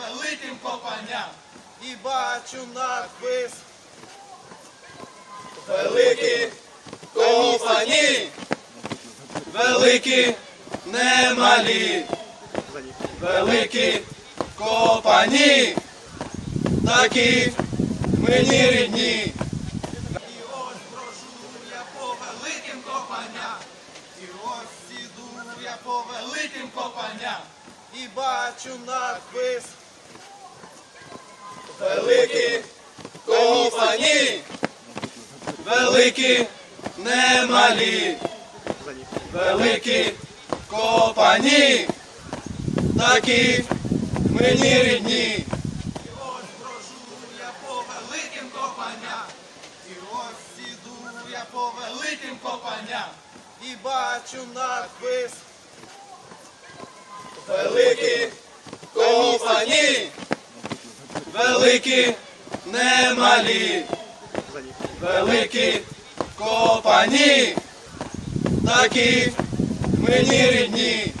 великим копанням. і бачу надпис. Великі копані, великі немалі, великі копані, такі мені рідні. І ось брожу я по великим і ось іду я по великим копанням, і бачу надпис. Великі копані, великі немалі, великі копані, такі мені рідні. І ось брожу я по великим копанням, і ось іду я по копанням, і бачу надпис. Великі копані, великі немалі, великі копані, такі мені рідні.